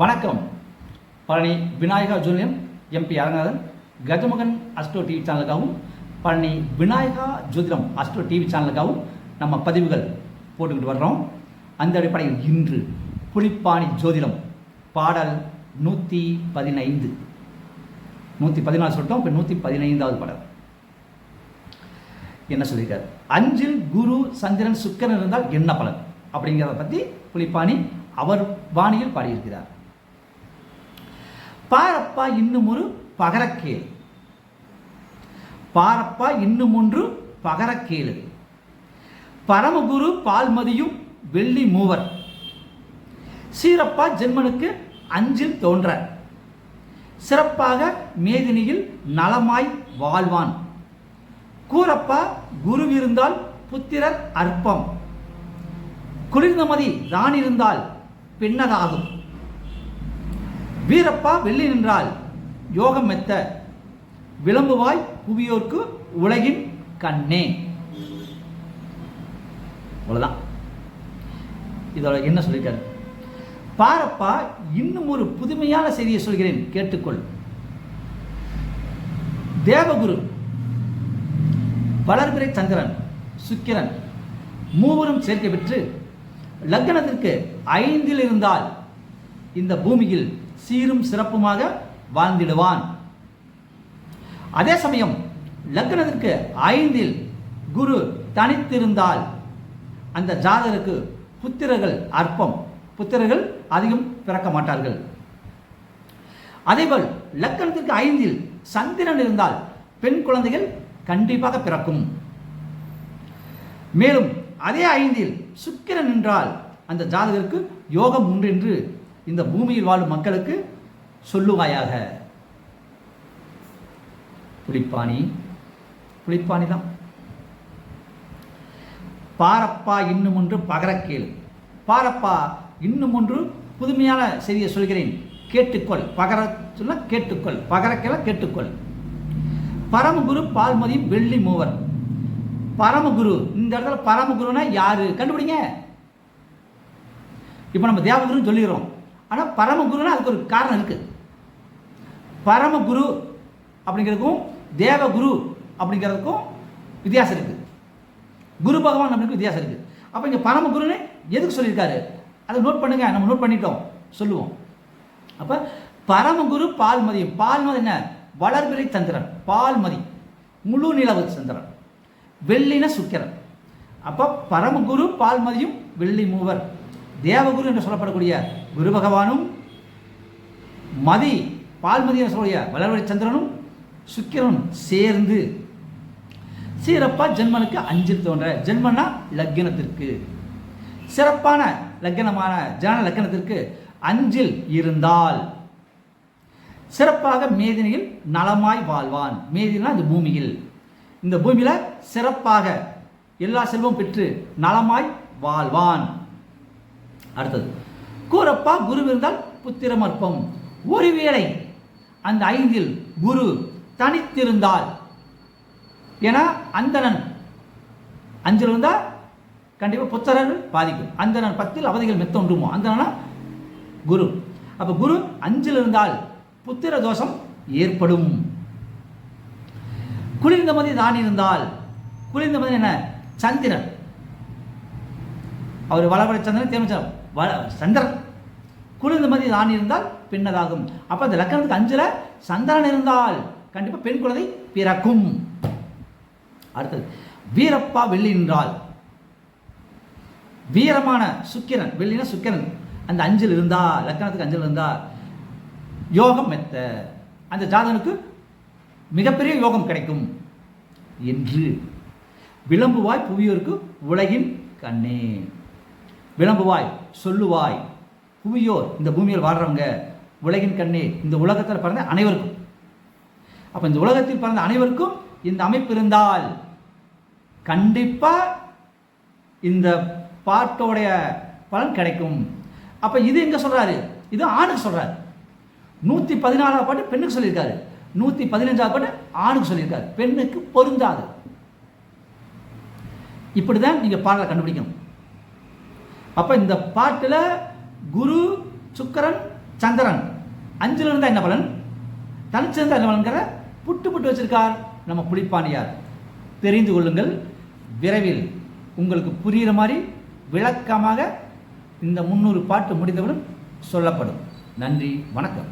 வணக்கம். Palani Vinayaka ஜூனியம் MP Aranganathan Gajamukhan Astro TV சேனலுக்காகவும் Palani Vinayaka ஜோதிடம் Astro TV சேனலுக்காகவும் நம்ம பதிவுகள் போட்டுக்கிட்டு வர்றோம். அந்த அடிப்படையில் இன்று புலிப்பாணி ஜோதிடம் பாடல் நூற்றி பதினைந்து. நூற்றி பதினாலு சொல்லிட்டோம் இப்போ நூற்றி பதினைந்தாவது பாடல். என்ன சொல்லியிருக்காரு? அஞ்சில் குரு சந்திரன் சுக்கரன் இருந்தால் என்ன பலன்? அப்படிங்கிறத பற்றி புலிப்பாணி அவர் வாணியில் பாடியிருக்கிறார். பாரப்பா இன்னும் ஒரு பகரக்கேள். பாரப்பா இன்னும் ஒன்று பகரக்கேளு. பரமகுரு பால்மதியும் வெள்ளி மூவர். சீரப்பா ஜென்மனுக்கு அஞ்சில் தோன்ற. சிறப்பாக மேதினியில் நலமாய் வாழ்வான். கூறப்பா குருவிருந்தால் புத்திரர் அற்பம். குளிர்ந்தமதி தான் இருந்தால் பின்னதாகும். வீரப்பா வெள்ளி நின்றால் யோகம் மெத்த. விளம்புவாய் புவியோர்க்கு உலகின் கண்ணே. அவ்வளோதான் இதோட என்ன சொல்லியிருக்காரு பாரப்பா இன்னும் ஒரு புதுமையான செய்தியை சொல்கிறேன். கேட்டுக்கொள். தேவகுரு வளர்பிறை சந்திரன் சுக்கிரன் மூவரும் சேர்க்கை பெற்று லக்னத்திற்கு ஐந்தில் இருந்தால் இந்த பூமியில் சீரும் சிறப்புமாக வாழ்ந்திடுவான். அதே சமயம் லக்னத்திற்கு ஐந்தில் குரு தனித்திருந்தால் அந்த ஜாதகருக்கு புத்திரர்கள் அற்பம். புத்திரர்கள் அதிகம் பிறக்க மாட்டார்கள். அதேபோல் லக்கணத்திற்கு ஐந்தில் சந்திரன் இருந்தால் பெண் குழந்தைகள் கண்டிப்பாக பிறக்கும். மேலும் அதே ஐந்தில் சுக்கிரன் என்றால் அந்த ஜாதகருக்கு யோகம் உண்டு என்று இந்த பூமியில் வாழும் மக்களுக்கு சொல்லுவாயாக. புளிப்பாணி புளிப்பாணி தான். பாரப்பா இன்னும் ஒன்று பகரக்கேள் பாரப்பா இன்னும் ஒன்று புதுமையான செய்தியை சொல்கிறேன். கேட்டுக்கொள். பகர சொல்ல கேட்டுக்கொள். பகரக்கேள கேட்டுக்கொள். பரமகுரு பால்மதி வெள்ளி மூவர். பரமகுரு இந்த இடத்துல பரமகுருனா யாரு? கண்டுபிடிங்க. இப்போ நம்ம தேவகுருன்னு சொல்லிடுறோம் ஆனால் பரமகுருனா அதுக்கு ஒரு காரணம் இருக்குது பரமகுரு அப்படிங்கிறதுக்கும் தேவகுரு அப்படிங்கிறதுக்கும் வித்தியாசம் இருக்குது குரு பகவான் அப்படிங்கிறது வித்தியாசம் இருக்குது அப்போ இங்கே பரமகுருன்னு எதுக்கு சொல்லியிருக்காரு? அதை நோட் பண்ணுங்கள் நம்ம நோட் பண்ணிட்டோம். சொல்லுவோம். அப்போ பரமகுரு பால்மதி. பால்மதி என்ன? வளர்பிறை சந்திரன். பால்மதி. முழு நிலவு சந்திரன். வெள்ளின சுக்கிரன். அப்போ பரமகுரு பால்மதியும் வெள்ளி மூவர். தேவகுரு என்று சொல்லப்படக்கூடிய குரு பகவானும் மதி பால்மதி என்று சொல்லக்கூடிய வளர்வழி சந்திரனும் சுக்கிரனும் சேர்ந்து சிறப்பாக ஜென்மனுக்கு அஞ்சில் தோன்ற. ஜென்மன்னா லக்னத்திற்கு. சிறப்பான லக்னமான ஜன லக்னத்திற்கு அஞ்சில் இருந்தால் சிறப்பாக மேதினியில் நலமாய் வாழ்வான். மேதினா இந்த பூமியில். இந்த பூமியில் சிறப்பாக எல்லா செல்வம் பெற்று நலமாய் வாழ்வான். அடுத்தது. கூறப்பா குரு இருந்தால் புத்திரமற்பம். ஒருவேளை அந்த ஐந்தில் குரு தனித்திருந்தால் ஏன்னா அந்தணன் அஞ்சில் இருந்தால் கண்டிப்பாக புத்திரர்கள் பாதிக்கும். அந்தணன் பத்தில் அவதிகள் மெத்தொன்றுமோ? அந்தணனா குரு. அப்போ குரு அஞ்சில் இருந்தால் புத்திர தோஷம் ஏற்படும். குளிர்ந்த மதி தான் இருந்தால் குளிர்ந்த மதி என்ன? சந்திரன். அவர் வளவரை சந்திரன் தேமச்சந்திரன் வ சந்திரன். குளிர்ந்த மாதிரி ஆண் இருந்தால் பின்னதாகும். அப்போ அந்த லக்கணத்துக்கு அஞ்சில் சந்திரன் இருந்தால் கண்டிப்பாக பெண் குழந்தை பிறக்கும். அடுத்தது வீரப்பா வெள்ளி என்றால் வீரமான சுக்கிரன் வெள்ளினா சுக்கிரன். அந்த அஞ்சில் இருந்தா லக்கணத்துக்கு அஞ்சில் இருந்தா யோகம் மெத்த. அந்த ஜாதகனுக்கு மிகப்பெரிய யோகம் கிடைக்கும். என்று விளம்புவாய் புவியோருக்கு உலகின் கண்ணே. விளம்புவாய் சொல்லுவாய். புவியோர் இந்த பூமியில் வாழ்கிறவங்க உலகின் கண்ணே இந்த உலகத்தில் பிறந்த அனைவருக்கும். அப்போ இந்த உலகத்தில் பிறந்த அனைவருக்கும் இந்த அமைப்பு இருந்தால் கண்டிப்பாக இந்த பாட்டோடைய பலன் கிடைக்கும். அப்போ இது எங்கே சொல்கிறாரு இது ஆணுக்கு சொல்கிறாரு நூற்றி பதினாலாவது பாட்டு பெண்ணுக்கு சொல்லியிருக்காரு. நூற்றி பதினஞ்சாவது பாட்டு ஆணுக்கு சொல்லியிருக்காரு. பெண்ணுக்கு பொருந்தாது. இப்படி தான் நீங்கள் பாடலை கண்டுபிடிக்கணும். அப்போ இந்த பாட்டில் குரு சுக்கரன் சந்திரன். அஞ்சில் இருந்தால் என்ன பலன்? தனிச்சு இருந்தால் என்ன பலன்கிற? புட்டு புட்டு வச்சிருக்கார் நம்ம புளிப்பாணியார் தெரிந்து கொள்ளுங்கள் விரைவில் உங்களுக்கு புரிகிற மாதிரி விளக்கமாக இந்த முந்நூறு பாட்டு முடிந்தவுடன் சொல்லப்படும். நன்றி வணக்கம்.